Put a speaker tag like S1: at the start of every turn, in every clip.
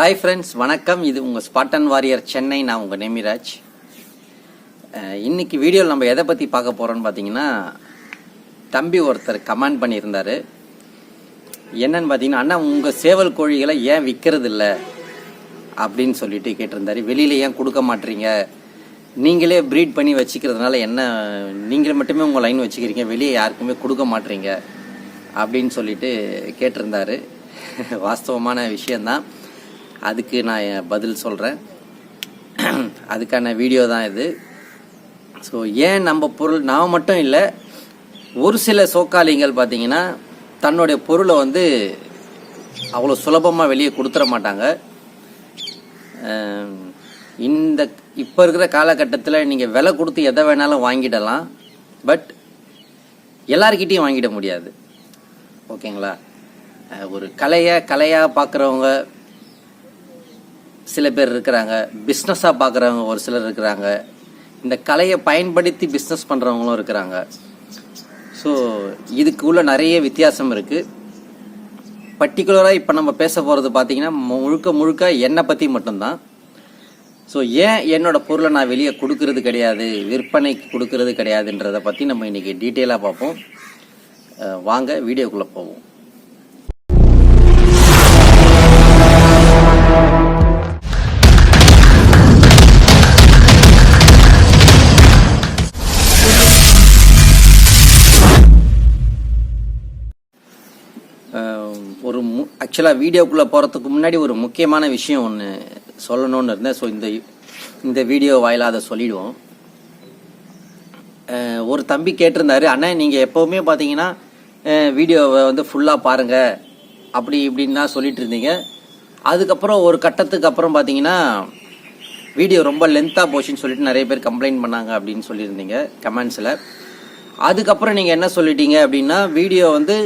S1: Hi friends வணக்கம். இது உங்கள் ஸ்பாட்டன் வாரியர் சென்னை நான் உங்கள் நேமிராஜ். இன்றைக்கி இன்னைக்கு வீடியோவில் நம்ம எதை பற்றி பார்க்க போகிறோன்னு பார்த்தீங்கன்னா தம்பி ஒருத்தர் கமெண்ட் பண்ணியிருந்தார். என்னன்னு பார்த்தீங்கன்னா அண்ணா உங்கள் சேவல் கோழிகளை ஏன் விற்கிறது இல்லை அப்படின்னு சொல்லிட்டு கேட்டிருந்தாரு. வெளியில் ஏன் கொடுக்க மாட்டீங்க? நீங்களே ப்ரீட் பண்ணி வச்சுக்கிறதுனால என்ன நீங்களே மட்டுமே உங்கள் லைன் வச்சுக்கிறீங்க. வெளியே யாருக்குமே கொடுக்க மாட்டீங்க அப்படின்னு சொல்லிட்டு கேட்டிருந்தாரு. வாஸ்தவமான விஷயந்தான் அதுக்கு நான் என் பதில் சொல்கிறேன் அதுக்கான வீடியோ தான் இது. ஸோ ஏன் நம்ம பொருள் நான் மட்டும் இல்லை ஒரு சில சோக்காளிகள் பார்த்தீங்கன்னா தன்னுடைய பொருளை வந்து அவ்வளோ சுலபமாக வெளியே கொடுத்துட மாட்டாங்க. இந்த இப்போ இருக்கிற காலகட்டத்தில் நீங்கள் விலை கொடுத்து எதை வேணாலும் வாங்கிடலாம். பட் எல்லார்கிட்டையும் வாங்கிட முடியாது. ஓகேங்களா ஒரு கலையை கலையாக பார்க்குறவங்க சில பேர் இருக்கிறாங்க. பிஸ்னஸாக பார்க்குறவங்க ஒரு சிலர் இருக்கிறாங்க. இந்த கலையை பயன்படுத்தி பிஸ்னஸ் பண்ணுறவங்களும் இருக்கிறாங்க. ஸோ இதுக்கு உள்ள நிறைய வித்தியாசம் இருக்குது பர்டிகுலராக இப்போ நம்ம பேச போகிறது பார்த்தீங்கன்னா முழுக்க முழுக்க என்னை பற்றி மட்டும்தான். ஸோ ஏன் என்னோடய பொருளை நான் வெளியே கொடுக்கறது கிடையாது விற்பனைக்கு கொடுக்கறது கிடையாதுன்றதை பற்றி நம்ம இன்றைக்கி டீட்டெயிலாக பார்ப்போம். வாங்க வீடியோக்குள்ளே போவோம். ஆக்சுவலாக வீடியோக்குள்ளே போகிறதுக்கு முன்னாடி ஒரு முக்கியமான விஷயம் ஒன்று சொல்லணும்னு இருந்தேன். ஸோ இந்த இந்த வீடியோ வாயிலாக அதை சொல்லிடுவோம். ஒரு தம்பி கேட்டிருந்தாரு அண்ணா நீங்கள் எப்போவுமே பார்த்தீங்கன்னா வீடியோவை வந்து ஃபுல்லாக பாருங்கள் அப்படி இப்படின்னு தான் சொல்லிட்டு இருந்தீங்க. அதுக்கப்புறம் ஒரு கட்டத்துக்கு அப்புறம் பார்த்தீங்கன்னா வீடியோ ரொம்ப லென்த்தாக போச்சுன்னு சொல்லிட்டு நிறைய பேர் கம்ப்ளைண்ட் பண்ணாங்க அப்படின்னு சொல்லியிருந்தீங்க கமெண்ட்ஸில் அதுக்கப்புறம் நீங்கள் என்ன சொல்லிட்டீங்க அப்படின்னா வீடியோ வந்து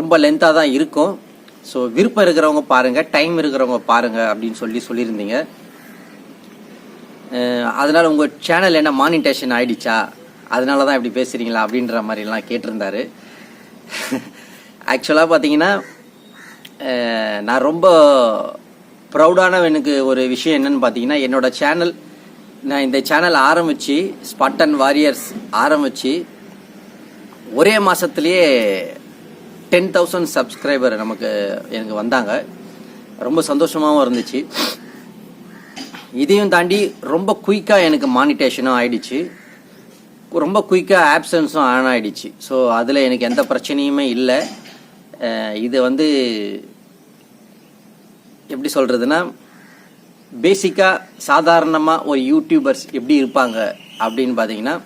S1: ரொம்ப லென்த்தாக தான் இருக்கும். ஸோ விருப்பம் இருக்கிறவங்க பாருங்கள் டைம் இருக்கிறவங்க பாருங்கள் அப்படின்னு சொல்லி சொல்லியிருந்தீங்க. அதனால் அதனால உங்கள் சேனல் என்ன மானிட்டேஷன் ஆயிடுச்சா? அதனால தான் இப்படி பேசுகிறீங்களா அப்படின்ற மாதிரிலாம் கேட்டிருந்தாரு. ஆக்சுவலாக பார்த்தீங்கன்னா நான் ரொம்ப ப்ரௌடான எனக்கு ஒரு விஷயம் என்னன்னு பார்த்தீங்கன்னா என்னோட சேனல் நான் இந்த சேனல் ஆரம்பித்து ஸ்பாட்டன் வாரியர்ஸ் ஆரம்பித்து ஒரே மாதத்துலேயே டென் தௌசண்ட் சப்ஸ்கிரைபர் நமக்கு எனக்கு வந்தாங்க. ரொம்ப சந்தோஷமாகவும் இருந்துச்சு. இதையும் தாண்டி ரொம்ப குயிக்காக எனக்கு மானிட்டேஷனும் ஆயிடுச்சு. ரொம்ப குயிக்காக ஆப்சன்ஸும் ஆன் ஆகிடுச்சு ஸோ அதில் எனக்கு எந்த பிரச்சனையுமே இல்லை. இது வந்து எப்படி சொல்கிறதுனா பேசிக்காக சாதாரணமாக ஒரு யூடியூபர்ஸ் எப்படி இருப்பாங்க அப்படின்னு பார்த்தீங்கன்னா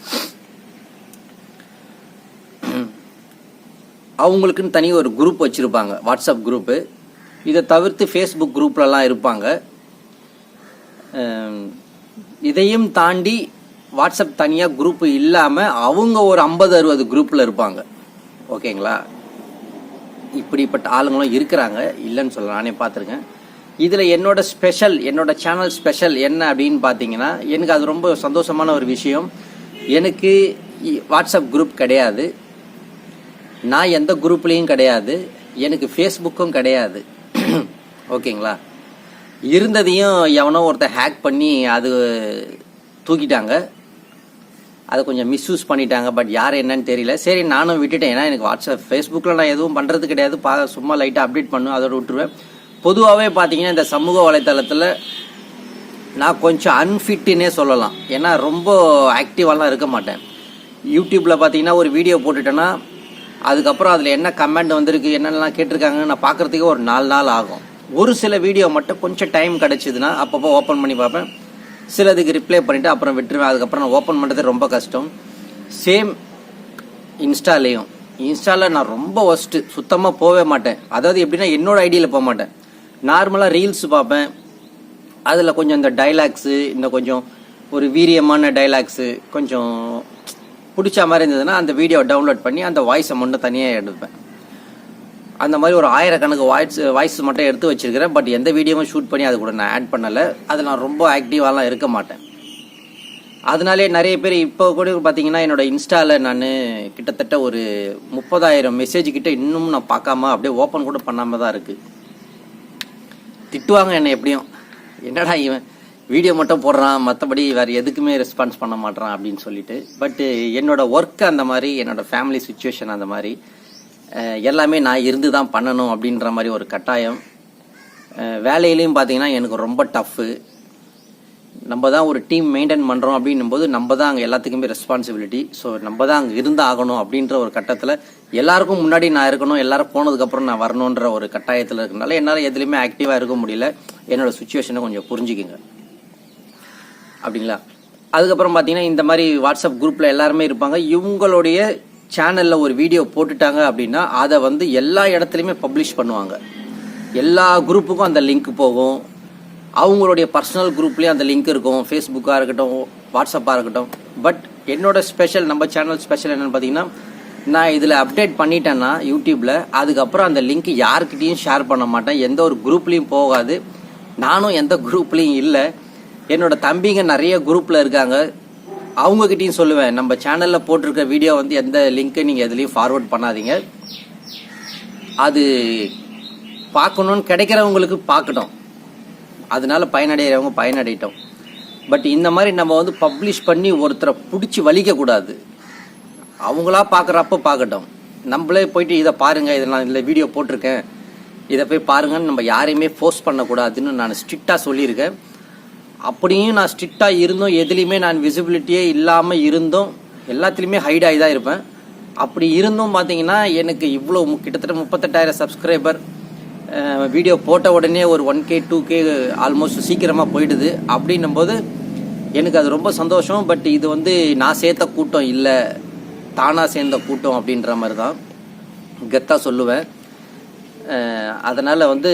S1: அவங்களுக்குன்னு தனி ஒரு குரூப் வச்சுருப்பாங்க. வாட்ஸ்அப் குரூப்பு இதை தவிர்த்து ஃபேஸ்புக் குரூப்லலாம் இருப்பாங்க. இதையும் தாண்டி வாட்ஸ்அப் தனியாக குரூப்பு இல்லாமல் அவங்க ஒரு ஐம்பது அறுபது குரூப்பில் இருப்பாங்க. ஓகேங்களா? இப்படிப்பட்ட ஆளுங்களும் இருக்கிறாங்க. இல்லைன்னு சொல்ல நானே பார்த்துருக்கேன். இதில் என்னோட ஸ்பெஷல் என்னோட சேனல் ஸ்பெஷல் என்ன அப்படின்னு பார்த்தீங்கன்னா எனக்கு அது ரொம்ப சந்தோஷமான ஒரு விஷயம். எனக்கு இ- வாட்ஸ்அப் குரூப் கிடையாது. நான் எந்த குரூப்லேயும் கிடையாது. எனக்கு ஃபேஸ்புக்கும் கிடையாது. ஓகேங்களா? இருந்ததையும் எவனோ ஒருத்தர் ஹேக் பண்ணி அது தூக்கிட்டாங்க. அதை கொஞ்சம் மிஸ்யூஸ் பண்ணிட்டாங்க. பட் யார் என்னன்னு தெரியல. சரி நானும் விட்டுட்டேன். ஏன்னா எனக்கு வாட்ஸ்அப் ஃபேஸ்புக்கில் நான் எதுவும் பண்ணுறது கிடையாது. பா சும்மா லைட்டாக அப்டேட் பண்ணும். அதோட விட்டுருவேன். பொதுவாகவே பார்த்தீங்கன்னா இந்த சமூக வலைத்தளத்தில் நான் கொஞ்சம் அன்ஃபிட்டுன்னே சொல்லலாம். ஏன்னா ரொம்ப ஆக்டிவாலாம் இருக்க மாட்டேன். யூடியூப்பில் பார்த்தீங்கன்னா ஒரு வீடியோ போட்டுட்டேன்னா அதுக்கப்புறம் அதில் என்ன கமெண்ட் வந்திருக்கு என்னென்னலாம் கேட்டிருக்காங்கன்னு நான் பார்க்குறதுக்கே ஒரு நாலு நாள் ஆகும். ஒரு சில வீடியோ மட்டும் கொஞ்சம் டைம் கிடச்சிதுன்னா அப்பப்போ ஓப்பன் பண்ணி பார்ப்பேன். சிலதுக்கு ரிப்ளை பண்ணிவிட்டு அப்புறம் விட்டுருவேன். அதுக்கப்புறம் நான் ஓப்பன் பண்ணுறது ரொம்ப கஷ்டம். சேம் இன்ஸ்டாலேயும். இன்ஸ்டாவில் நான் ரொம்ப ஒஸ்ட்டு சுத்தமாக போகவே மாட்டேன். அதாவது எப்படின்னா என்னோடய ஐடியில் போக மாட்டேன். நார்மலாக ரீல்ஸ் பார்ப்பேன். அதில் கொஞ்சம் இந்த டைலாக்ஸு இந்த கொஞ்சம் ஒரு வீரியமான டைலாக்ஸு கொஞ்சம் பிடிச்ச மாதிரி இருந்ததுன்னா அந்த வீடியோ டவுன்லோட் பண்ணி அந்த வாய்ஸை மட்டும் தனியாக எடுப்பேன். அந்த மாதிரி ஒரு ஆயிரக்கணக்கு வாய்ஸ் வாய்ஸ் மட்டும் எடுத்து வச்சிருக்கிறேன். பட் எந்த வீடியோவும் ஷூட் பண்ணி அது கூட நான் ஆட் பண்ணலை. அது நான் ரொம்ப ஆக்டிவாலாம் இருக்க மாட்டேன். அதனாலே நிறைய பேர் இப்போ கூட பார்த்தீங்கன்னா என்னோட இன்ஸ்டாவில் நான் கிட்டத்தட்ட ஒரு முப்பதாயிரம் மெசேஜ் கிட்ட இன்னும் நான் பார்க்காம அப்படியே ஓப்பன் கூட பண்ணாமல் தான் இருக்குது திட்டுவாங்க என்னை எப்படியும். என்னடா இவன்? வீடியோ மட்டும் போடுறான் மற்றபடி வேறு எதுக்குமே ரெஸ்பான்ஸ் பண்ண மாட்டேறான் அப்படின்னு சொல்லிட்டு. பட்டு என்னோட ஒர்க் அந்த மாதிரி என்னோட ஃபேமிலி சுச்சுவேஷன் அந்த மாதிரி எல்லாமே நான் இருந்து தான் பண்ணணும் அப்படின்ற மாதிரி ஒரு கட்டாயம். வேலையிலையும் பார்த்தீங்கன்னா எனக்கு ரொம்ப டஃப்பு நம்ம தான் ஒரு டீம் மெயின்டைன் பண்ணுறோம் அப்படின்னும் போது நம்ம தான் அங்கே எல்லாத்துக்குமே ரெஸ்பான்சிபிலிட்டி ஸோ நம்ம தான் அங்கே இருந்து ஆகணும் அப்படின்ற ஒரு கட்டத்தில் எல்லாருக்கும் முன்னாடி நான் இருக்கணும் எல்லாரும் போனதுக்கப்புறம் நான் வரணுன்ற ஒரு கட்டாயத்தில் இருக்கனால என்னால் எதுலேயுமே ஆக்டிவாக இருக்க முடியல. என்னோடய சுச்சுவேஷனை கொஞ்சம் புரிஞ்சுக்கிங்க. அப்படிங்களா? அதுக்கப்புறம் பார்த்தீங்கன்னா இந்த மாதிரி வாட்ஸ்அப் குரூப்பில் எல்லாருமே இருப்பாங்க. இவங்களுடைய சேனலில் ஒரு வீடியோ போட்டுட்டாங்க அப்படின்னா அதை வந்து எல்லா இடத்துலையுமே பப்ளிஷ் பண்ணுவாங்க. எல்லா குரூப்புக்கும் அந்த லிங்க் போகும். அவங்களுடைய பர்சனல் குரூப்லேயும் அந்த லிங்க் இருக்கும். ஃபேஸ்புக்காக இருக்கட்டும் வாட்ஸ்அப்பாக இருக்கட்டும். பட் என்னோட ஸ்பெஷல் நம்ம சேனல் ஸ்பெஷல் என்னென்னு பார்த்தீங்கன்னா நான் இதில் அப்டேட் பண்ணிட்டேன்னா யூடியூப்பில் அதுக்கப்புறம் அந்த லிங்க் யாருக்கிட்டேயும் ஷேர் பண்ண மாட்டேன். எந்த ஒரு குரூப்லேயும் போகாது. நானும் எந்த குரூப்லேயும் இல்லை. என்னோட தம்பிங்க நிறைய குரூப்பில் இருக்காங்க. அவங்கக்கிட்டேயும் சொல்லுவேன் நம்ம சேனலில் போட்டிருக்க வீடியோ வந்து எந்த லிங்க்கு நீங்கள் எதுலேயும் ஃபார்வர்ட் பண்ணாதீங்க. அது பார்க்கணுன்னு கிடைக்கிறவங்களுக்கு பார்க்கட்டும். அதனால பயனடைகிறவங்க பயனடையிட்டோம். பட் இந்த மாதிரி நம்ம வந்து பப்ளிஷ் பண்ணி ஒருத்தரை பிடிச்சி வலிக்கக்கூடாது அவங்களா பார்க்குறப்ப பார்க்கட்டும். நம்மளே போயிட்டு இதை பாருங்க இதை நான் இதில் வீடியோ போட்டிருக்கேன். இதை போய் பாருங்கன்னு நம்ம யாரையுமே ஃபோர்ஸ் பண்ணக்கூடாதுன்னு நான் ஸ்ட்ரிக்டாக சொல்லியிருக்கேன். அப்படியும் நான் ஸ்ட்ரிக்டாக இருந்தும் எதுலேயுமே நான் விசிபிலிட்டியே இல்லாமல் இருந்தும் எல்லாத்துலேயுமே ஹைட் ஆகி தான் இருப்பேன். அப்படி இருந்தும் பார்த்தீங்கன்னா எனக்கு இவ்வளோ கிட்டத்தட்ட முப்பத்தெட்டாயிரம் சப்ஸ்கிரைபர் வீடியோ போட்ட உடனே ஒரு one K two K almost சீக்கிரமாக போயிடுது. அப்படின்னும் போது எனக்கு அது ரொம்ப சந்தோஷம். பட் இது வந்து நான் சேர்த்த கூட்டம் இல்லை தானாக சேர்ந்த கூட்டம் அப்படின்ற மாதிரி தான் கெத்தாக சொல்லுவேன் அதனால் வந்து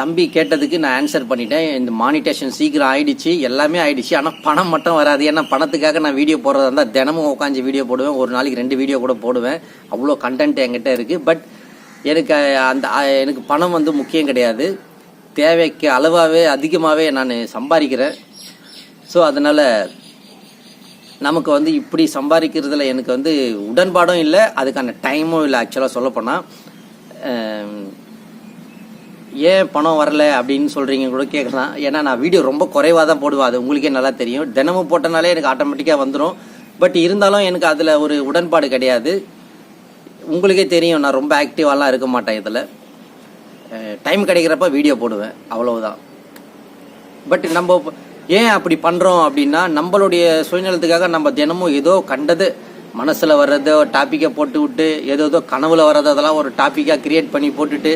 S1: தம்பி கேட்டதுக்கு நான் ஆன்சர் பண்ணிட்டேன். இந்த மானிட்டேஷன் சீக்கிரம் ஆயிடுச்சு எல்லாமே ஆயிடுச்சு. ஆனால் பணம் மட்டும் வராது. ஏன்னா பணத்துக்காக நான் வீடியோ போடுறதா இருந்தால் தினமும் உட்காந்து வீடியோ போடுவேன். ஒரு நாளைக்கு ரெண்டு வீடியோ கூட போடுவேன். அவ்வளோ கண்டென்ட் என்கிட்ட இருக்குது பட் எனக்கு அந்த எனக்கு பணம் வந்து முக்கியம் கிடையாது. தேவைக்கு அளவாகவே அதிகமாகவே நான் சம்பாதிக்கிறேன். ஸோ அதனால் நமக்கு வந்து இப்படி சம்பாதிக்கிறதுல எனக்கு வந்து உடன்பாடும் இல்லை. அதுக்கான டைமும் இல்லை ஆக்சுவலாக சொல்லப்போனால் ஏன் பணம் வரல அப்படின்னு சொல்கிறீங்க கூட கேட்கலாம் ஏன்னா நான் வீடியோ ரொம்ப குறைவாக தான் போடுவேன். அது உங்களுக்கே நல்லா தெரியும். தினமும் போட்டனாலே எனக்கு ஆட்டோமேட்டிக்காக வந்துடும் பட் இருந்தாலும் எனக்கு அதில் ஒரு உடன்பாடு கிடையாது. உங்களுக்கே தெரியும் நான் ரொம்ப ஆக்டிவாலாம் இருக்க மாட்டேன் இதில். டைம் கிடைக்கிறப்ப வீடியோ போடுவேன். அவ்வளவுதான். பட் நம்ம ஏன் அப்படி பண்ணுறோம் அப்படின்னா நம்மளுடைய சுயநலத்துக்காக நம்ம தினமும் ஏதோ கண்டது மனசில் வர்றதோ டாப்பிக்கை போட்டு விட்டு ஏதோ ஏதோ கனவுல வர்றது அதெல்லாம் ஒரு டாப்பிக்காக கிரியேட் பண்ணி போட்டுட்டு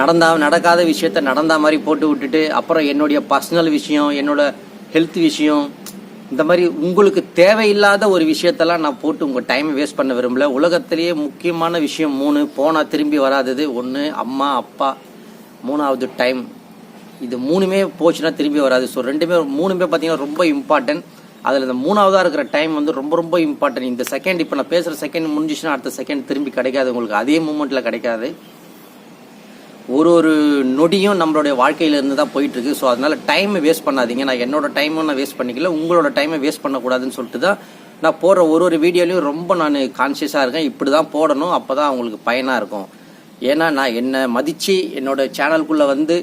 S1: நடந்தா நடக்காத விஷயத்த நடந்த மாதிரி போட்டு விட்டுட்டு அப்புறம் என்னுடைய பர்சனல் விஷயம் என்னோட ஹெல்த் விஷயம் இந்த மாதிரி உங்களுக்கு தேவையில்லாத ஒரு விஷயத்தெல்லாம் நான் போட்டு உங்கள் டைமை வேஸ்ட் பண்ண விரும்பல. உலகத்திலேயே முக்கியமான விஷயம் மூணு போனால் திரும்பி வராதது ஒன்று அம்மா அப்பா மூணாவது டைம் இது மூணுமே போச்சுன்னா திரும்பி வராது. ஸோ ரெண்டுமே மூணுமே பார்த்தீங்கன்னா ரொம்ப இம்பார்ட்டன்ட் அதில் இந்த மூணாவதாக இருக்கிற டைம் வந்து ரொம்ப ரொம்ப இம்பார்ட்டன்ட் இந்த செகண்ட் இப்போ நான் பேசுகிற செகண்ட் முடிஞ்சிச்சுன்னா அடுத்த செகண்ட் திரும்பி கிடைக்காது. உங்களுக்கு அதே மூமெண்ட்டில் கிடைக்காது. ஒரு ஒரு நொடியும் நம்மளுடைய வாழ்க்கையிலேருந்து தான் போயிட்டு இருக்கு ஸோ அதனால டைமை வேஸ்ட் பண்ணாதீங்க. நான் என்னோட டைமும் நான் வேஸ்ட் பண்ணிக்கல. உங்களோட டைமை வேஸ்ட் பண்ணக்கூடாதுன்னு சொல்லிட்டு தான் நான் போடுற ஒரு ஒரு வீடியோலையும் ரொம்ப நான் கான்சியஸாக இருக்கேன். இப்படி தான் போடணும். அப்போ தான் அவங்களுக்கு பயனாக இருக்கும். ஏன்னா நான் என்னை மதித்து என்னோட சேனலுக்குள்ளே வந்து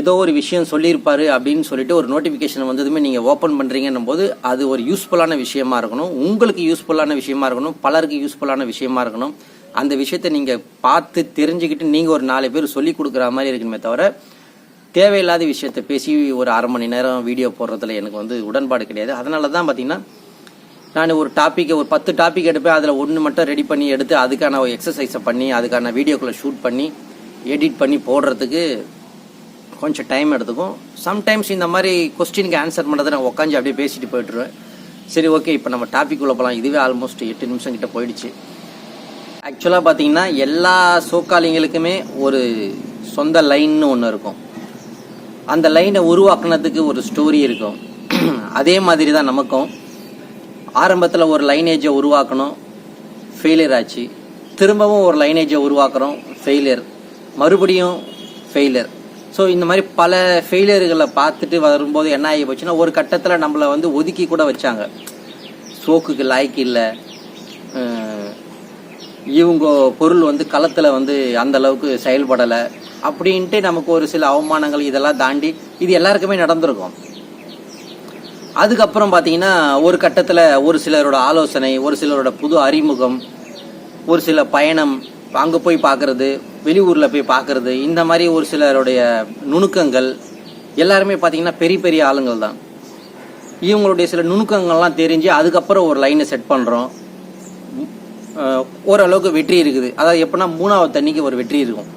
S1: ஏதோ ஒரு விஷயம் சொல்லியிருப்பாரு அப்படின்னு சொல்லிட்டு ஒரு நோட்டிஃபிகேஷன் வந்ததுமே நீங்கள் ஓப்பன் பண்ணுறீங்கன்னும் போது அது ஒரு யூஸ்ஃபுல்லான விஷயமா இருக்கணும். உங்களுக்கு யூஸ்ஃபுல்லான விஷயமா இருக்கணும். பலருக்கு யூஸ்ஃபுல்லான விஷயமா இருக்கணும். அந்த விஷயத்தை நீங்கள் பார்த்து தெரிஞ்சுக்கிட்டு நீங்கள் ஒரு நாலு பேர் சொல்லி கொடுக்குற மாதிரி இருக்கணுமே தவிர தேவையில்லாத விஷயத்தை பேசி ஒரு அரை மணி நேரம் வீடியோ போடுறதுல எனக்கு வந்து உடன்பாடு கிடையாது. அதனால தான் பார்த்தீங்கன்னா நான் ஒரு டாப்பிக்கை ஒரு பத்து டாபிக் எடுப்பேன். அதில் ஒன்று மட்டும் ரெடி பண்ணி எடுத்து அதுக்கான ஒரு எக்ஸசைஸை பண்ணி அதுக்கான வீடியோக்குள்ளே ஷூட் பண்ணி எடிட் பண்ணி போடுறதுக்கு கொஞ்சம் டைம் எடுத்துக்கும். சம்டைம்ஸ் இந்த மாதிரி கொஸ்டினுக்கு ஆன்சர் பண்ணுறதை நான் உட்காந்து அப்படியே பேசிட்டு போயிட்டுருவேன். சரி ஓகே இப்போ நம்ம டாபிக் உள்ள போகலாம் இதுவே ஆல்மோஸ்ட் எட்டு நிமிஷம் கிட்ட போயிடுச்சு. ஆக்சுவலாக பார்த்தீங்கன்னா எல்லா சோக்காளிங்களுக்குமே ஒரு சொந்த லைன்னு ஒன்று இருக்கும். அந்த லைனை உருவாக்குனதுக்கு ஒரு ஸ்டோரி இருக்கும். அதே மாதிரி தான் நமக்கும். ஆரம்பத்தில் ஒரு லைனேஜை உருவாக்கணும் ஃபெயிலியர் ஆச்சு. திரும்பவும் ஒரு லைனேஜை உருவாக்குறோம் ஃபெயிலியர் மறுபடியும் ஃபெயிலியர் ஸோ இந்த மாதிரி பல ஃபெயிலியர்களை பார்த்துட்டு வரும்போது என்ன ஆகி போச்சுன்னா ஒரு கட்டத்தில் நம்மளை வந்து ஒதுக்கி கூட வச்சாங்க. சோக்குக்கு லாய்க்கு இல்லை. இவங்க பொருள் வந்து களத்தில் வந்து அந்த அளவுக்கு செயல்படலை அப்படின்ட்டு நமக்கு ஒரு சில அவமானங்கள் இதெல்லாம் தாண்டி இது எல்லாருக்குமே நடந்திருக்கும். அதுக்கப்புறம் பார்த்தீங்கன்னா ஒரு கட்டத்தில் ஒரு சிலரோட ஆலோசனை ஒரு சிலரோட புது அறிமுகம் ஒரு சில பயணம் அங்கே போய் பார்க்குறது வெளியூரில் போய் பார்க்குறது இந்த மாதிரி ஒரு சிலருடைய நுணுக்கங்கள் எல்லாருமே பார்த்தீங்கன்னா பெரிய பெரிய ஆளுங்கள் தான் இவங்களுடைய சில நுணுக்கங்கள்லாம் தெரிஞ்சு அதுக்கப்புறம் ஒரு லைனை செட் பண்ணுறோம் ஓரளவுக்கு வெற்றி இருக்குது. அதாவது எப்படின்னா மூணாவது தண்ணிக்கு ஒரு வெற்றி இருக்கும்.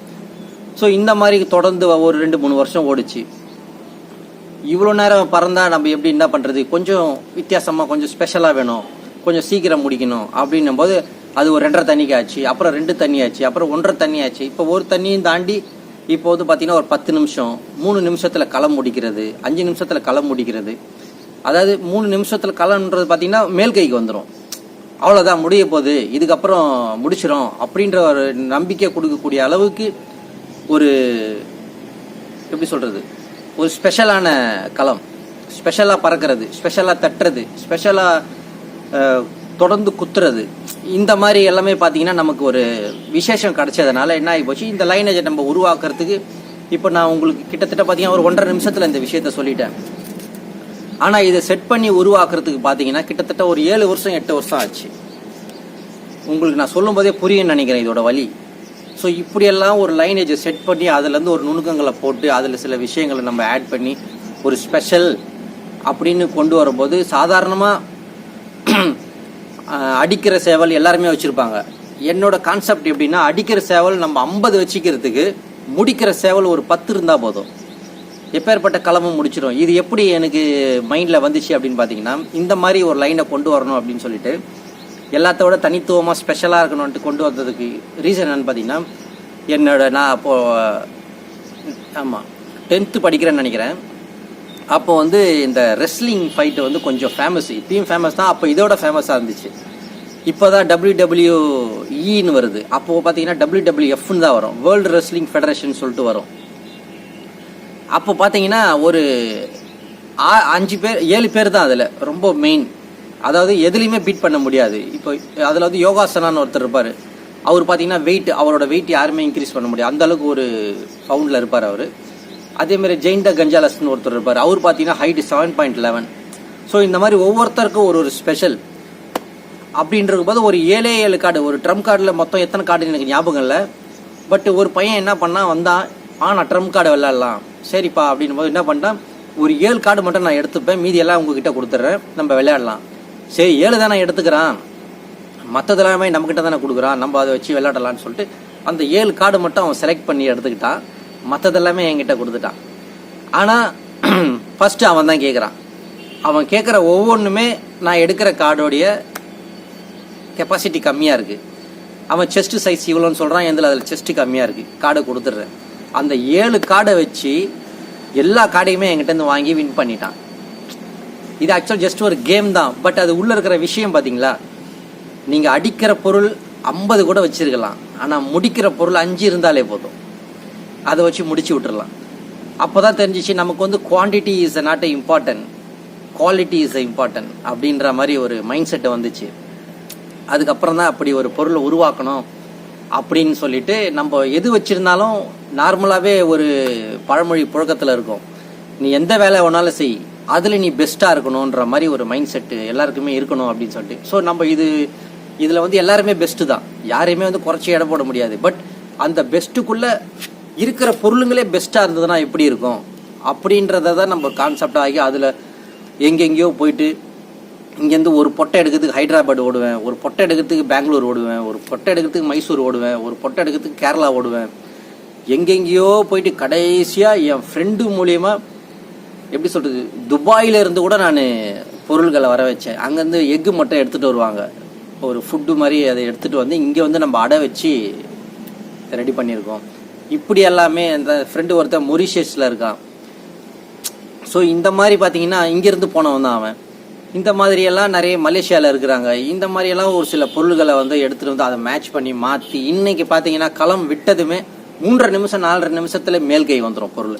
S1: ஸோ இந்த மாதிரி தொடர்ந்து ஒரு ரெண்டு மூணு வருஷம் ஓடிச்சு. இவ்வளோ நேரம் பறந்தால் நம்ம எப்படி என்ன பண்ணுறது கொஞ்சம் வித்தியாசமாக கொஞ்சம் ஸ்பெஷலாக வேணும். கொஞ்சம் சீக்கிரம் முடிக்கணும். அப்படின்னும் போது அது ஒரு ரெண்டரை தண்ணிக்கு ஆச்சு. அப்புறம் ரெண்டு தண்ணி ஆச்சு. அப்புறம் ஒன்றரை தண்ணி ஆச்சு. இப்போ ஒரு தண்ணியும் தாண்டி இப்போ வந்து பார்த்தீங்கன்னா ஒரு பத்து நிமிஷம் மூணு நிமிஷத்தில் களம் முடிக்கிறது அஞ்சு நிமிஷத்தில் களம் முடிக்கிறது. அதாவது மூணு நிமிஷத்தில் களம்ன்றது பார்த்தீங்கன்னா மேல் கைக்கு வந்துடும் அவ்வளோதான் முடிய போகுது. இதுக்கப்புறம் முடிச்சிடும் அப்படின்ற ஒரு நம்பிக்கை கொடுக்கக்கூடிய அளவுக்கு ஒரு எப்படி சொல்கிறது ஒரு ஸ்பெஷலான களம். ஸ்பெஷலாக பறக்கிறது ஸ்பெஷலாக தட்டுறது ஸ்பெஷலாக தொடர்ந்து குத்துறது. இந்த மாதிரி எல்லாமே பார்த்தீங்கன்னா நமக்கு ஒரு விசேஷம் கிடைச்சதுனால என்ன ஆகி போச்சு இந்த லைனேஜை நம்ம உருவாக்குறதுக்கு இப்போ நான் உங்களுக்கு கிட்டத்தட்ட பார்த்தீங்கன்னா ஒரு ஒன்றரை நிமிஷத்தில் இந்த விஷயத்த சொல்லிட்டேன். ஆனால் இதை செட் பண்ணி உருவாக்குறதுக்கு பார்த்தீங்கன்னா கிட்டத்தட்ட ஒரு ஏழு வருஷம் எட்டு வருஷம் ஆச்சு. உங்களுக்கு நான் சொல்லும் போதே புரியும் நினைக்கிறேன் இதோட வழி ஸோ இப்படியெல்லாம் ஒரு லைனேஜை செட் பண்ணி அதுலேருந்து ஒரு நுணுக்கங்களை போட்டு அதில் சில விஷயங்களை நம்ம ஆட் பண்ணி ஒரு ஸ்பெஷல் அப்படின்னு கொண்டு வரும்போது சாதாரணமாக அடிக்கிற சேவல் எல்லாருமே வச்சுருப்பாங்க. என்னோட கான்செப்ட் எப்படின்னா அடிக்கிற சேவல் நம்ம ஐம்பது வச்சுக்கிறதுக்கு முடிக்கிற சேவல் ஒரு பத்து இருந்தால் போதும். எப்பேற்பட்ட களமும் முடிச்சிடும் இது எப்படி எனக்கு மைண்டில் வந்துச்சு அப்படின்னு பார்த்தீங்கன்னா இந்த மாதிரி ஒரு லைனை கொண்டு வரணும் அப்படின்னு சொல்லிட்டு எல்லாத்தோட தனித்துவமாக ஸ்பெஷலாக இருக்கணும்ட்டு கொண்டு வந்ததுக்கு ரீசன் என்னன்னு பார்த்தீங்கன்னா என்னோட நான் அப்போது ஆமாம் டென்த்து படிக்கிறேன்னு நினைக்கிறேன். அப்போ வந்து இந்த ரெஸ்லிங் ஃபைட்டு வந்து கொஞ்சம் ஃபேமஸ் இப்பயும் ஃபேமஸ் தான் அப்போ இதோட ஃபேமஸாக இருந்துச்சு. இப்போ தான் டபிள்யூ டபிள்யூ இன்னு வருது. அப்போது பார்த்தீங்கன்னா டபிள்யூ டபிள்யூ எஃப்னு தான் வரும். வேர்ல்டு ரெஸ்லிங் ஃபெடரேஷன் சொல்லிட்டு வரும். அப்போ பார்த்தீங்கன்னா ஒரு ஆ- அஞ்சு பேர் ஏழு பேர் தான் அதில் ரொம்ப மெயின் அதாவது எதுலேயுமே பீட் பண்ண முடியாது. இப்போ அதில் வந்து யோகாசனான்னு ஒருத்தர் இருப்பார். அவர் பார்த்தீங்கன்னா வெயிட் அவரோட வெயிட் யாருமே இன்க்ரீஸ் பண்ண முடியாது. அந்தளவுக்கு ஒரு பவுண்டில் இருப்பார் அவர். அதேமாதிரி ஜெயின்டா கஞ்சாலஸ்னு ஒருத்தர் இருப்பார். அவர் பார்த்தீங்கன்னா height seven point eleven so இந்த மாதிரி ஒவ்வொருத்தருக்கும் ஒரு ஒரு ஸ்பெஷல் அப்படின்றது போது ஒரு ஏழே ஏழு கார்டு ஒரு ட்ரம் கார்டில் மொத்தம் எத்தனை கார்டுன்னு எனக்கு ஞாபகம் இல்லை. பட் ஒரு பையன் என்ன பண்ணால் வந்தான். ஆ நான் ட்ரம் கார்டு விளாட்லாம் சரிப்பா அப்படின்னும் போது என்ன பண்ணிட்டான் ஒரு ஏழு கார்டு மட்டும் நான் எடுத்துப்பேன் மீதி எல்லாம் உங்ககிட்ட கொடுத்துட்றேன் நம்ம விளையாடலாம். சரி ஏழு தான் நான் எடுத்துக்கிறான். மற்றதெல்லாமே நம்மக்கிட்ட தானே கொடுக்குறான் நம்ம அதை வச்சு விளையாடலாம்னு சொல்லிட்டு அந்த ஏழு கார்டு மட்டும் அவன் செலக்ட் பண்ணி எடுத்துக்கிட்டான் மற்றதெல்லாமே என்கிட்ட கொடுத்துட்டான். ஆனால் ஃபஸ்ட்டு அவன் தான் கேட்குறான் அவன் கேட்குற ஒவ்வொன்றுமே நான் எடுக்கிற கார்டோடைய கெப்பாசிட்டி கம்மியாக இருக்குது அவன் செஸ்ட்டு சைஸ் இவ்வளோன்னு சொல்கிறான் எந்தில் அதில் செஸ்ட்டு கம்மியாக இருக்குது கார்டை கொடுத்துட்றேன். அந்த ஏழு கார்டை வச்சு எல்லா கார்டையுமே எங்கிட்டேருந்து வாங்கி வின் பண்ணிட்டான். இது ஆக்சுவல் ஜஸ்ட் ஒரு கேம் தான். பட் அது உள்ளே இருக்கிற விஷயம் பார்த்தீங்களா நீங்கள் அடிக்கிற பொருள் ஐம்பது கூட வச்சிருக்கலாம். ஆனால் முடிக்கிற பொருள் அஞ்சு இருந்தாலே போதும். அதை வச்சு முடிச்சு விட்டுறலாம். அப்போ தான் தெரிஞ்சிச்சு நமக்கு வந்து quantity is not important quality is important அப்படின்ற மாதிரி ஒரு மைண்ட் செட்டு வந்துச்சு. அதுக்கப்புறம் தான் அப்படி ஒரு பொருளை உருவாக்கணும் அப்படின்னு சொல்லிட்டு நம்ம எது வச்சுருந்தாலும் நார்மலாகவே ஒரு பழமொழி புழக்கத்தில் இருக்கும். நீ எந்த வேலை வேணாலும் செய். அதில் நீ பெஸ்ட்டாக இருக்கணுன்ற மாதிரி ஒரு மைண்ட் செட்டு எல்லாருக்குமே இருக்கணும் அப்படின்னு சொல்லிட்டு. ஸோ நம்ம இது இதில் வந்து எல்லாருமே பெஸ்ட்டு தான். யாரையுமே வந்து குறைச்சி இடம் போட முடியாது. பட் அந்த பெஸ்ட்டுக்குள்ளே இருக்கிற பொருளுங்களே பெஸ்ட்டாக இருந்ததுன்னா எப்படி இருக்கும்? அப்படின்றத தான் நம்ம கான்செப்ட் ஆகி அதில் எங்கெங்கேயோ போயிட்டு இங்கேருந்து ஒரு பொட்டை எடுக்கிறதுக்கு ஹைதராபாத் ஓடுவேன் ஒரு பொட்டை எடுக்கிறதுக்கு பெங்களூர் ஓடுவேன் ஒரு பொட்டை எடுக்கிறதுக்கு மைசூர் ஓடுவேன் ஒரு பொட்டை எடுக்கிறதுக்கு கேரளா ஓடுவேன். எங்கெங்கேயோ போயிட்டு கடைசியாக என் ஃப்ரெண்டு மூலியமா எப்படி சொல்கிறது துபாயில் இருந்து கூட நான் பொருள்களை வர வச்சேன். அங்கேருந்து எக்கு மட்டும் எடுத்துகிட்டு வருவாங்க. ஒரு ஃபுட்டு மாதிரி அதை எடுத்துகிட்டு வந்து இங்கே வந்து நம்ம அடை வச்சு ரெடி பண்ணியிருக்கோம். இப்படி எல்லாமே அந்த ஃப்ரெண்டு ஒருத்தன் மொரிஷியஸில் இருக்கான். ஸோ இந்த மாதிரி பார்த்தீங்கன்னா இங்கேருந்து போனவன் தான் அவன். இந்த மாதிரியெல்லாம் நிறைய மலேசியாவில் இருக்கிறாங்க. இந்த மாதிரியெல்லாம் ஒரு சில பொருள்களை வந்து எடுத்துகிட்டு வந்து அதை மேட்ச் பண்ணி மாற்றி இன்றைக்கி பார்த்தீங்கன்னா களம் விட்டதுமே மூன்றரை நிமிஷம் நாலரை நிமிஷத்தில் மேல் கை வந்துடும் பொருள்.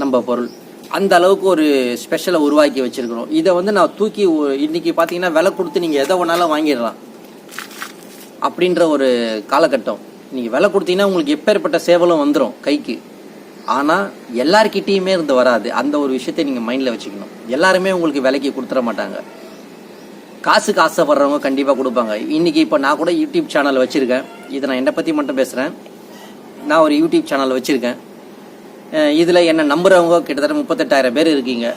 S1: நம்ம பொருள். அந்த அளவுக்கு ஒரு ஸ்பெஷலை உருவாக்கி வச்சுருக்கிறோம். இதை வந்து நான் தூக்கி இன்றைக்கி இன்னைக்கு பார்த்தீங்கன்னா விலை கொடுத்து நீங்கள் எதை வேணாலும் வாங்கிடலாம். அப்படின்ற ஒரு காலகட்டம். நீங்கள் விலை கொடுத்தீங்கன்னா உங்களுக்கு எப்பேற்பட்ட சேவலும் வந்துடும் கைக்கு. ஆனால் எல்லார்கிட்டேயுமே இருந்து வராது. அந்த ஒரு விஷயத்தை நீங்கள் மைண்டில் வச்சுக்கணும். எல்லாருமே உங்களுக்கு விலைக்கு கொடுத்துட மாட்டாங்க. காசுக்கு ஆசைப்படுறவங்க கண்டிப்பாக கொடுப்பாங்க. இன்னைக்கு இப்போ நான் கூட யூடியூப் சேனல் வச்சுருக்கேன். இதை நான் என்னை பற்றி மட்டும் பேசுகிறேன் நான் ஒரு யூடியூப் சேனல் வச்சுருக்கேன். இதில் என்னை நம்புகிறவங்க கிட்டத்தட்ட முப்பத்தெட்டாயிரம் பேர் இருக்கீங்க.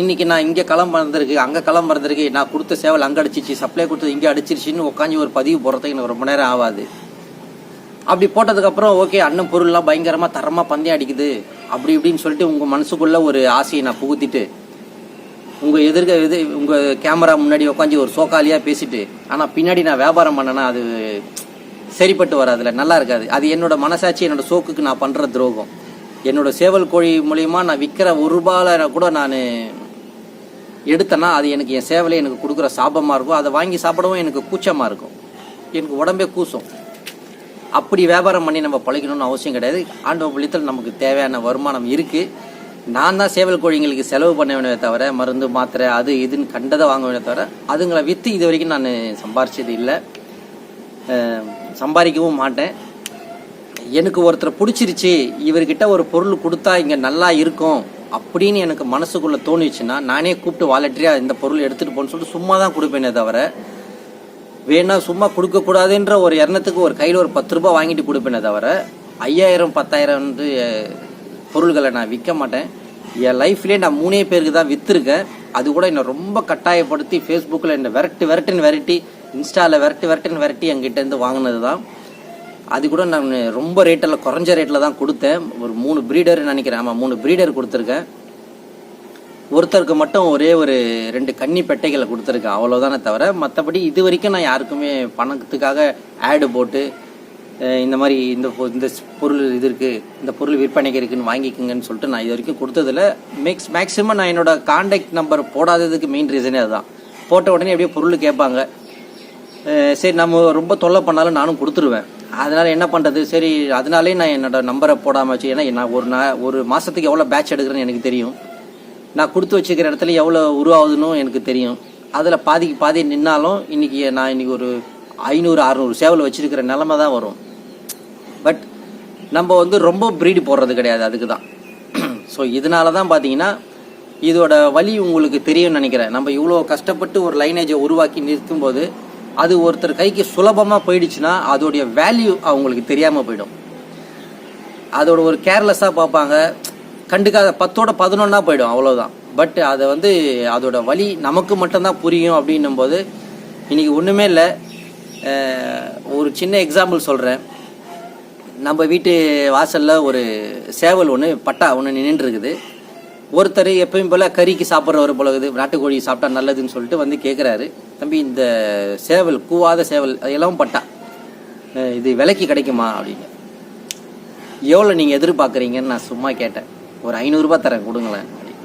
S1: இன்னைக்கு நான் இங்கே களம் பறந்துருக்கு அங்கே களம் பறந்துருக்கு நான் கொடுத்த சேவல் அங்கே அடிச்சிச்சு சப்ளை கொடுத்தது இங்கே அடிச்சிருச்சுன்னு உட்காந்து ஒரு பதிவு போடுறதுக்கு எனக்கு ரொம்ப நேரம் ஆகாது. அப்படி போட்டதுக்கப்புறம் ஓகே அண்ணன் பொருள்லாம் பயங்கரமாக தரமாக பந்தயம் அடிக்குது. அப்படி இப்படின்னு சொல்லிட்டு உங்கள் மனசுக்குள்ளே ஒரு ஆசையை நான் புகுத்திட்டு உங்கள் எதிர்க்க இது உங்கள் கேமரா முன்னாடி உட்காந்து ஒரு சோக்காலியாக பேசிட்டு ஆனால் பின்னாடி நான் வியாபாரம் பண்ணேன்னா அது சரிப்பட்டு வராதுல நல்லா இருக்காது. அது என்னோட மனசாட்சி என்னோட சோக்குக்கு நான் பண்ணுற துரோகம். என்னோட சேவல் கோழி மூலியமா நான் விற்கிற ஒரு ரூபாயில கூட நான் எடுத்தேன்னா அது எனக்கு என் சேவலை எனக்கு கொடுக்குற சாபமாக இருக்கும். அதை வாங்கி சாப்பிடவும் எனக்கு கூச்சமாக இருக்கும். எனக்கு உடம்பே கூசும். அப்படி வியாபாரம் பண்ணி நம்ம பழகணும்னு அவசியம் கிடையாது. ஆண்டவ புள்ளியத்தில் நமக்கு தேவையான வருமானம் இருக்குது நான் தான் சேவல் கோழிங்களுக்கு செலவு பண்ண வேணுமே தவிர மருந்து மாத்திரை அது இதுன்னு கண்டதை வாங்க வேணுமே தவிர அதுங்களை விற்று இது வரைக்கும் நான் சம்பாரிச்சது இல்லை. சம்பாதிக்கவும் மாட்டேன். எனக்கு ஒருத்தர் பிடிச்சிருச்சு இவர்கிட்ட ஒரு பொருள் கொடுத்தா இங்கே நல்லா இருக்கும் அப்படின்னு எனக்கு மனசுக்குள்ளே தோணுச்சுன்னா நானே கூப்பிட்டு வாலண்டரியா இந்த பொருள் எடுத்துகிட்டு போன்னு சொல்லிட்டு சும்மா தான் கொடுப்பேனே தவிர வேணா சும்மா கொடுக்கக்கூடாதுன்ற ஒரு எண்ணத்துக்கு ஒரு கையில் ஒரு பத்து ரூபா வாங்கிட்டு கொடுப்பேனே தவிர ஐயாயிரம் பத்தாயிரம் வந்து பொருள்களை நான் விற்க மாட்டேன். என் லைஃப்லேயே நான் மூணே பேருக்கு தான் விற்றுருக்கேன் அது கூட என்னை ரொம்ப கட்டாயப்படுத்தி ஃபேஸ்புக்கில் என்னை விரட்டு விரட்டுன்னு விரட்டி இன்ஸ்டாவில் விரட்டி விரட்டுன்னு விரட்டி என்கிட்டேருந்து வாங்கினது தான் அது கூட நான் ரொம்ப ரேட்டில் குறைஞ்ச ரேட்டில் தான் கொடுத்தேன். ஒரு மூணு ப்ரீடர் நினைக்கிறேன். ஆமாம் மூணு ப்ரீடர் கொடுத்துருக்கேன். ஒருத்தருக்கு மட்டும் ஒரே ஒரு ரெண்டு கன்னி பெட்டைகளை கொடுத்துருக்கேன். அவ்வளோதானே தவிர மற்றபடி இது வரைக்கும் நான் யாருக்குமே பணத்துக்காக ஆடு போட்டு இந்த மாதிரி இந்த பொ- இந்த பொருள் இது இருக்குது இந்த பொருள் விற்பனைக்கு இருக்குன்னு வாங்கிக்கோங்கன்னு சொல்லிட்டு நான் இது வரைக்கும் கொடுத்ததில்ல. மேக்ஸ் மேக்ஸிமம் நான் என்னோடய காண்டாக்ட் நம்பர் போடாததுக்கு மெயின் ரீசனே அதுதான். போட்ட உடனே எப்படியோ பொருள் கேட்பாங்க. சரி நம்ம ரொம்ப தொல்லை பண்ணாலும் நானும் கொடுத்துருவேன். அதனால என்ன பண்ணுறது சரி அதனாலே நான் என்னோட நம்பரை போடாமல் வச்சு ஏன்னா நான் ஒரு நான் ஒரு மாதத்துக்கு எவ்வளோ பேட்ச் எடுக்கிறேன்னு எனக்கு தெரியும். நான் கொடுத்து வச்சுக்கிற இடத்துல எவ்வளோ உருவாகுதுன்னு எனக்கு தெரியும். அதில் பாதிக்கு பாதி நின்னாலும் இன்றைக்கி நான் இன்னைக்கு ஒரு ஐநூறு அறநூறு சேவல் வச்சுருக்கிற நிலமை தான் வரும். பட் நம்ம வந்து ரொம்ப ப்ரீடு போடுறது கிடையாது அதுக்கு தான் ஸோ இதனால தான் பார்த்தீங்கன்னா இதோட வழி உங்களுக்கு தெரியும்னு நினைக்கிறேன். நம்ம இவ்வளோ கஷ்டப்பட்டு ஒரு லைனேஜை உருவாக்கி நிறுத்தும்போது அது ஒருத்தர் கைக்கு சுலபமாக போயிடுச்சுன்னா அதோடைய வேல்யூ அவங்களுக்கு தெரியாமல் போயிடும். அதோட ஒரு கேர்லெஸ்ஸாக பார்ப்பாங்க. கண்டுக்காத பத்தோட பதினொன்னா போயிடும் அவ்வளோதான் பட் அதை வந்து அதோட வழி நமக்கு மட்டும்தான் புரியும் அப்படின்னும் போது இன்னைக்கு ஒன்றுமே இல்லை. ஒரு சின்ன எக்ஸாம்பிள் சொல்கிறேன் நம்ம வீட்டு வாசலில் ஒரு சேவல் ஒன்று பட்டா ஒன்று நின்றுருக்குது ஒருத்தர் எப்பயும் போல் கறிக்கு சாப்பிட்றவர் போல இருக்குது நாட்டுக்கோழி சாப்பிட்டா நல்லதுன்னு சொல்லிட்டு வந்து கேட்குறாரு தம்பி இந்த சேவல் கூவாத சேவல் அது எல்லாம் பட்டா இது விலைக்கு கிடைக்குமா அப்படின்னு. எவ்வளோ நீங்கள் எதிர்பார்க்குறீங்கன்னு நான் சும்மா கேட்டேன். ஒரு ஐநூறுரூபா தரேன் கொடுங்களேன் அப்படின்னு.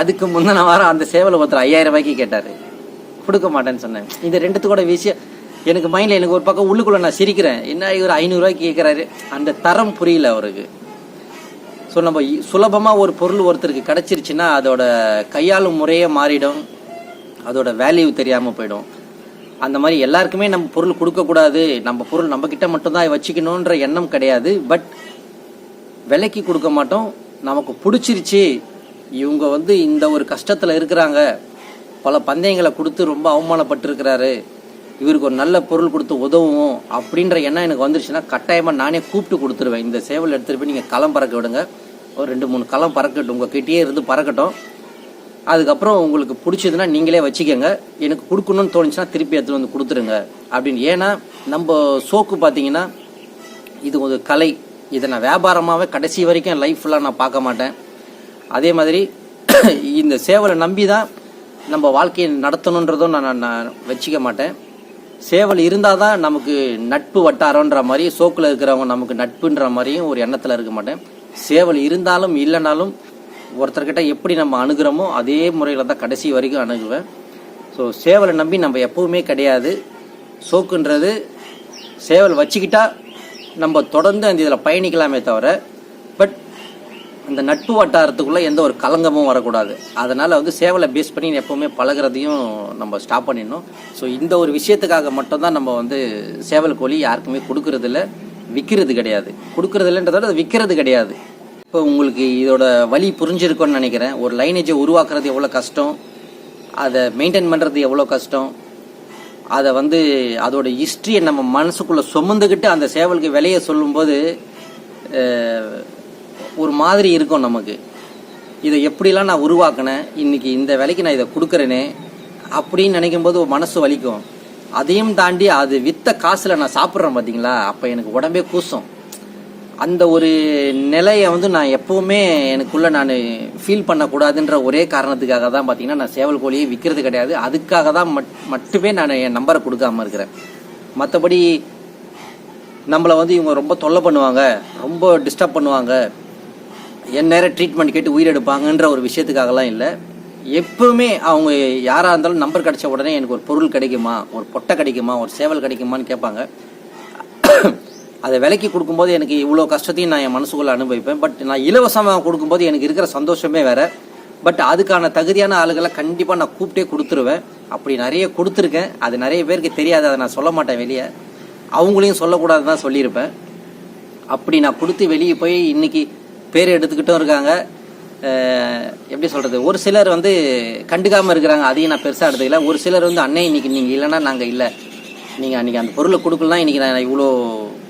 S1: அதுக்கு முந்தின வாரம் அந்த சேவலை ஒருத்தர் ஐயாயிரம் ரூபாய்க்கு கேட்டார். கொடுக்க மாட்டேன்னு சொன்னேன். இந்த ரெண்டுத்துக்கூட விஷயம் எனக்கு மைண்டில் எனக்கு ஒரு பக்கம் உள்ளுக்குள்ளே நான் சிரிக்கிறேன். என்ன ஒரு ஐநூறுரூவாய்க்கு கேட்குறாரு அந்த தரம் புரியல அவருக்கு. ஸோ நம்ம சுலபமாக ஒரு பொருள் ஒருத்தருக்கு கிடச்சிருச்சுன்னா அதோட கையாளும் முறையே மாறிடும். அதோட வேல்யூ தெரியாமல் போயிடும். அந்த மாதிரி எல்லாருக்குமே நம்ம பொருள் கொடுக்கக்கூடாது நம்ம பொருள் நம்ம கிட்ட மட்டும்தான் வச்சுக்கணுன்ற எண்ணம் கிடையாது. பட் விலைக்கு கொடுக்க மாட்டோம். நமக்கு பிடிச்சிருச்சு. இவங்க வந்து இந்த ஒரு கஷ்டத்தில் இருக்கிறாங்க. பல பந்தயங்களை கொடுத்து ரொம்ப அவமானப்பட்டிருக்கிறாரு. இவருக்கு ஒரு நல்ல பொருள் கொடுத்து உதவும் அப்படின்ற எண்ணம் எனக்கு வந்துருச்சுன்னா கட்டாயமாக நானே கூப்பிட்டு கொடுத்துருவேன். இந்த சேவல் எடுத்துகிட்டு போய் நீங்கள் களம் பறக்க விடுங்க. ஒரு ரெண்டு மூணு களம் பறக்கட்டும். உங்கள் கிட்டேயே இருந்து பறக்கட்டும். அதுக்கப்புறம் உங்களுக்கு பிடிச்சதுன்னா நீங்களே வச்சுக்கோங்க. எனக்கு கொடுக்கணும்னு தோணுச்சுன்னா திருப்பி எடுத்துகிட்டு வந்து கொடுத்துருங்க. அப்படின்னு. ஏன்னா நம்ம சோக்கு பார்த்தீங்கன்னா இது ஒரு கலை. இதை நான் வியாபாரமாகவே கடைசி வரைக்கும் லைஃப் ஃபுல்லாக நான் பார்க்க மாட்டேன். அதே மாதிரி இந்த சேவலை நம்பி தான் நம்ம வாழ்க்கையை நடத்தணுன்றதும் நான் நான் நான் வச்சுக்க மாட்டேன். சேவல் இருந்தால் தான் நமக்கு நட்பு வட்டாரன்ற மாதிரி சோக்கில் இருக்கிறவங்க நமக்கு நட்புன்ற மாதிரியும் ஒரு எண்ணத்தில் இருக்க மாட்டேன். சேவல் இருந்தாலும் இல்லைனாலும் ஒருத்தர்கிட்ட எப்படி நம்ம அணுகிறோமோ அதே முறையில் தான் கடைசி வரைக்கும் அணுகுவேன். ஸோ சேவலை நம்பி நம்ம எப்பவுமே கிடையாது. சோக்குன்றது சேவல் வச்சுக்கிட்டா நம்ம தொடர்ந்து அந்த இதில் பயணிக்கலாமே தவிர பட் அந்த நட்பு வட்டாரத்துக்குள்ளே எந்த ஒரு கலங்கமும் வரக்கூடாது. அதனால் வந்து சேவலை பேஸ் பண்ணி எப்போவுமே பழகுறதையும் நம்ம ஸ்டாப் பண்ணிடணும். ஸோ இந்த ஒரு விஷயத்துக்காக மட்டும்தான் நம்ம வந்து சேவல் கோழி யாருக்குமே கொடுக்கறதில்ல விற்கிறது கிடையாது. கொடுக்கறது இல்லைன்றதோட அது விற்கிறது கிடையாது. இப்போ உங்களுக்கு இதோட வழி புரிஞ்சிருக்கும்னு நினைக்கிறேன். ஒரு லைனேஜை உருவாக்குறது எவ்வளோ கஷ்டம்? அதை மெயின்டைன் பண்ணுறது எவ்வளோ கஷ்டம்? அதை வந்து அதோட ஹிஸ்ட்ரியை நம்ம மனசுக்குள்ளே சுமந்துக்கிட்டு அந்த சேவலுக்கு விலையை சொல்லும்போது ஒரு மாதிரி இருக்கும் நமக்கு. இதை எப்படிலாம் நான் உருவாக்கினேன்? இன்றைக்கி இந்த விலைக்கு நான் இதை கொடுக்குறேனே அப்படின்னு நினைக்கும் போது மனசு வலிக்கும். அதையும் தாண்டி அது விற்ற காசில் நான் சாப்பிட்றேன் பார்த்தீங்களா அப்போ எனக்கு உடம்பே கூசும். அந்த ஒரு நிலையை வந்து நான் எப்போவுமே எனக்குள்ளே நான் ஃபீல் பண்ணக்கூடாதுன்ற ஒரே காரணத்துக்காக தான் பார்த்தீங்கன்னா நான் சேவல் கோழியை விற்கிறது கிடையாது. அதுக்காக தான் மட் மட்டுமே நான் என் நம்பரை கொடுக்காம இருக்கிறேன். மற்றபடி நம்மளை வந்து இவங்க ரொம்ப தொல்லை பண்ணுவாங்க ரொம்ப டிஸ்டர்ப் பண்ணுவாங்க. என் நேரம் ட்ரீட்மெண்ட் கேட்டு உயிரெடுப்பாங்கன்ற ஒரு விஷயத்துக்காகலாம் இல்லை. எப்பவுமே அவங்க யாராக இருந்தாலும் நம்பர் கிடைச்ச உடனே எனக்கு ஒரு பொருள் கிடைக்குமா? ஒரு பொட்டை கிடைக்குமா? ஒரு சேவல் கிடைக்குமான்னு கேட்பாங்க. அதை விலைக்கு கொடுக்கும்போது எனக்கு இவ்வளோ கஷ்டத்தையும் நான் என் மனசுக்குள்ள அனுபவிப்பேன். பட் நான் இலவசமாக கொடுக்கும்போது எனக்கு இருக்கிற சந்தோஷமே வேற. பட் அதுக்கான தகுதியான ஆளுகளை கண்டிப்பாக நான் கூப்பிட்டே கொடுத்துருவேன். அப்படி நிறைய கொடுத்துருக்கேன். அது நிறைய பேருக்கு தெரியாது. அதை நான் சொல்ல மாட்டேன் வெளியே. அவங்களையும் சொல்லக்கூடாதுன்னு தான் சொல்லியிருப்பேன். அப்படி நான் கொடுத்து வெளியே போய் இன்னைக்கு பேர் எடுத்துக்கிட்டும் இருக்காங்க. எப்படி சொல்கிறது ஒரு சிலர் வந்து கண்டுக்காமல் இருக்கிறாங்க. அதையும் நான் பெருசாக எடுத்துக்கல. ஒரு சிலர் வந்து அண்ணே இன்னைக்கு நீங்கள் இல்லைன்னா நாங்கள் இல்லை. நீங்கள் அன்றைக்கி அந்த பொருளை கொடுக்கலாம் இன்றைக்கி நான் இவ்வளோ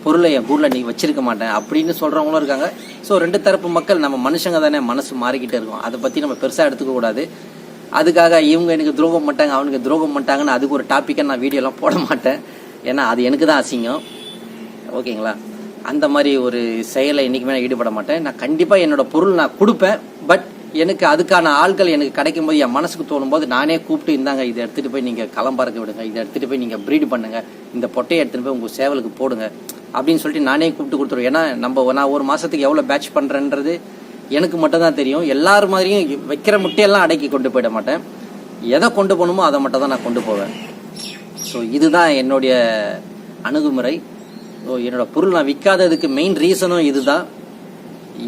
S1: பொருளை என் ஊரில் இன்றைக்கி வச்சிருக்க மாட்டேன். அப்படின்னு சொல்கிறவங்களும் இருக்காங்க. ஸோ ரெண்டு தரப்பு மக்கள் நம்ம மனுஷங்க தானே மனசு மாறிக்கிட்டே இருக்கும். அதை பற்றி நம்ம பெருசாக எடுத்துக்க கூடாது. அதுக்காக இவங்க எனக்கு துரோகம் பண்ணிட்டாங்க அவனுக்கு துரோகம் பண்ணிட்டாங்கன்னு அதுக்கு ஒரு டாப்பிக்கை நான் வீடியோலாம் போட மாட்டேன். ஏன்னா அது எனக்கு தான் அசிங்கம். ஓகேங்களா? அந்த மாதிரி ஒரு செயலை என்றைக்குமே நான் ஈடுபட மாட்டேன். நான் கண்டிப்பாக என்னோட பொருள் நான் கொடுப்பேன். பட் எனக்கு அதுக்கான ஆட்கள் எனக்கு கிடைக்கும் போது என் மனசுக்கு தோணும் போது நானே கூப்பிட்டு இருந்தாங்க இதை எடுத்துகிட்டு போய் நீங்கள் களம் பறக்க விடுங்க. இதை எடுத்துகிட்டு போய் நீங்கள் ப்ரீட் பண்ணுங்கள் இந்த பொட்டையை எடுத்துகிட்டு போய் உங்கள் சேவலுக்கு போடுங்க. அப்படின்னு சொல்லிட்டு நானே கூப்பிட்டு கொடுத்துருவேன். ஏன்னா நம்ம நான் ஒரு மாதத்துக்கு எவ்வளோ பேட்ச் பண்ணுறேன்றது எனக்கு மட்டும்தான் தெரியும். எல்லார் மாதிரியும் வைக்கிற முட்டையெல்லாம் அடக்கி கொண்டு போயிட மாட்டேன். எதை கொண்டு போகணுமோ அதை மட்டும் தான் நான் கொண்டு போவேன். ஸோ இதுதான் என்னுடைய அணுகுமுறை. ஸோ என்னோட பொருள் நான் விற்காததுக்கு மெயின் ரீசனும் இதுதான்.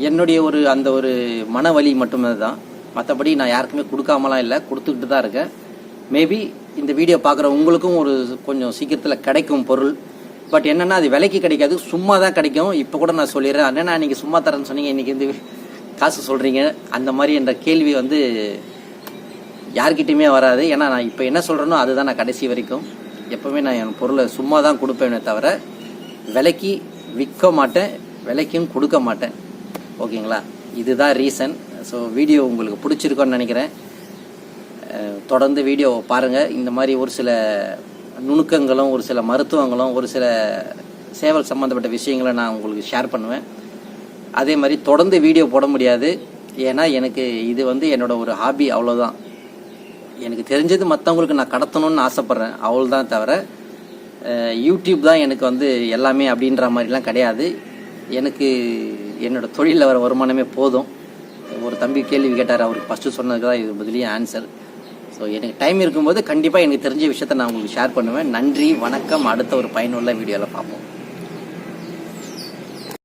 S1: என்னுடைய ஒரு அந்த ஒரு மனவலி மட்டுமே தான் மற்றபடி நான் யாருக்குமே கொடுக்காமலாம் இல்லை கொடுத்துக்கிட்டு தான் இருக்கேன். மேபி இந்த வீடியோ பார்க்குற உங்களுக்கும் ஒரு கொஞ்சம் சீக்கிரத்தில் கிடைக்கும் பொருள். பட் என்னென்னா அது விலைக்கு கிடைக்காது சும்மா தான் கிடைக்கும். இப்போ கூட நான் சொல்லிடுறேன். அண்ணா நீங்கள் சும்மா தரேன்னு சொன்னீங்க இன்னைக்கு வந்து காசு சொல்கிறீங்க அந்த மாதிரி என்ற கேள்வி வந்து யார்கிட்டையுமே வராது. ஏன்னா நான் இப்போ என்ன சொல்கிறேனோ அதுதான் நான் கடைசி வரைக்கும். எப்போவுமே நான் என் பொருளை சும்மா தான் கொடுப்பேனே தவிர விலைக்கு விற்க மாட்டேன் விலைக்கும் கொடுக்க மாட்டேன். ஓகேங்களா? இதுதான் ரீசன் ஸோ வீடியோ உங்களுக்கு பிடிச்சிருக்கோன்னு நினைக்கிறேன். தொடர்ந்து வீடியோவை பாருங்கள் இந்த மாதிரி ஒரு சில நுணுக்கங்களும் ஒரு சில மருத்துவங்களும் ஒரு சில சேவல் சம்மந்தப்பட்ட விஷயங்களை நான் உங்களுக்கு ஷேர் பண்ணுவேன். அதே மாதிரி தொடர்ந்து வீடியோ போட முடியாது. ஏன்னா எனக்கு இது வந்து என்னோட ஒரு ஹாபி அவ்வளோதான் எனக்கு தெரிஞ்சது மற்றவங்களுக்கு நான் கடத்தணும்னு ஆசைப்பட்றேன். அவ்வளோதான் தவிர யூடியூப் தான் எனக்கு வந்து எல்லாமே அப்படின்ற மாதிரிலாம் கிடையாது. எனக்கு என்னோட தொழிலில் வர வருமானமே போதும். ஒரு தம்பி கேள்வி கேட்டார் அவருக்கு ஃபஸ்ட்டு சொன்னதுக்கு தான் இது பதிலையும் ஆன்சர் ஸோ எனக்கு டைம் இருக்கும்போது கண்டிப்பாக எனக்கு தெரிஞ்ச விஷயத்த நான் உங்களுக்கு ஷேர் பண்ணுவேன். நன்றி வணக்கம். அடுத்த ஒரு பயனுள்ள வீடியோவில் பார்ப்போம்.